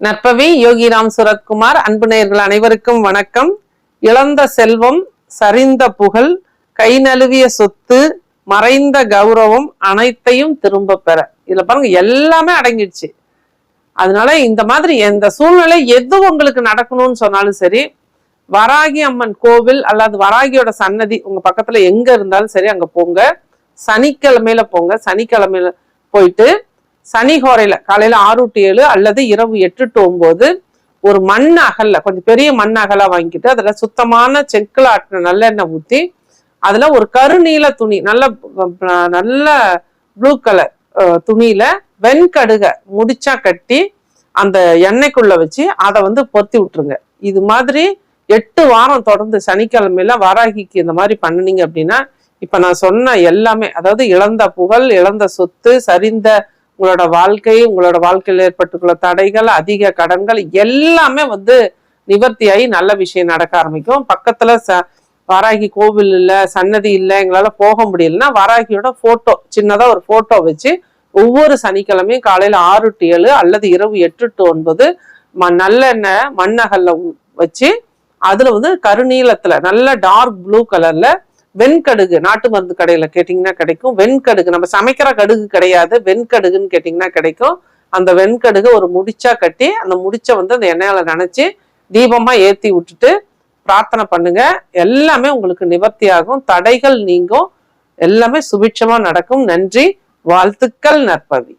நற்பவி யோகிராம் சுரத்குமார் அன்பு நேயர்கள் அனைவருக்கும் வணக்கம். இழந்த செல்வம் சரிந்த புகழ் கை நழுவிய சொத்து மறைந்த கௌரவம் அனைத்தையும் திரும்ப பெற. இதுல பாருங்க எல்லாமே அடங்கிடுச்சு. அதனால இந்த மாதிரி எந்த சூழ்நிலை எது உங்களுக்கு நடக்கணும்னு சொன்னாலும் சரி வராகி அம்மன் கோவில் அல்லது வராகியோட சன்னதி உங்க பக்கத்துல எங்க இருந்தாலும் சரி அங்க போங்க. சனிக்கிழமையில போங்க. சனிக்கிழமையில போயிட்டு சனி ஹோரையில காலையில ஆறு டு ஏழு அல்லது இரவு எட்டு டு ஒன்பது ஒரு மண் அகல்ல கொஞ்சம் பெரிய மண் அகலா வாங்கிட்டு அதுல சுத்தமான செக்குல ஆட்டின நல்லெண்ணெய் ஊத்தி அதுல ஒரு கருநீல துணி நல்ல நல்ல ப்ளூ கலர் துணியில வெண்கடுக முடிச்சா கட்டி அந்த எண்ணெய்க்குள்ள வச்சு அதை வந்து பொருத்தி விட்டுருங்க. இது மாதிரி எட்டு வாரம் தொடர்ந்து சனிக்கிழமையில வாராகிக்கு இந்த மாதிரி பண்ணுனீங்க அப்படின்னா இப்ப நான் சொன்ன எல்லாமே அதாவது இழந்த புகழ் இழந்த சொத்து சரிந்த உங்களோட வாழ்க்கை உங்களோட வாழ்க்கையில் ஏற்பட்டுள்ள தடைகள் அதிக கடன்கள் எல்லாமே வந்து நிவர்த்தியாகி நல்ல விஷயம் நடக்க ஆரம்பிக்கும். பக்கத்தில் ச வாராகி கோவில் இல்லை சன்னதி இல்லை எங்களால் போக முடியலன்னா வாராகியோட ஃபோட்டோ சின்னதாக ஒரு ஃபோட்டோ வச்சு ஒவ்வொரு சனிக்கிழமையும் காலையில் ஆறு டு ஏழு அல்லது இரவு எட்டு டு ஒன்பது ம நல்லெண்ணெய் மண்ணகல்ல வச்சு அதில் வந்து கருநீளத்தில் நல்ல டார்க் ப்ளூ கலரில் வெண்கடுகு நாட்டு மருந்து கடையில கேட்டிங்கன்னா கிடைக்கும். வெண்கடுகு நம்ம சமைக்கிற கடுகு கிடையாது. வெண்கடுகுன்னு கேட்டிங்கன்னா கிடைக்கும். அந்த வெண்கடுகு ஒரு முடிச்சா கட்டி அந்த முடிச்ச வந்து அந்த எண்ணெயில நினைச்சு தீபமா ஏத்தி விட்டுட்டு பிரார்த்தனை பண்ணுங்க. எல்லாமே உங்களுக்கு நிவர்த்தி ஆகும் தடைகள் நீங்கும். எல்லாமே சுபிட்சமா நடக்கும். நன்றி. வாழ்த்துக்கள் நற்பவி.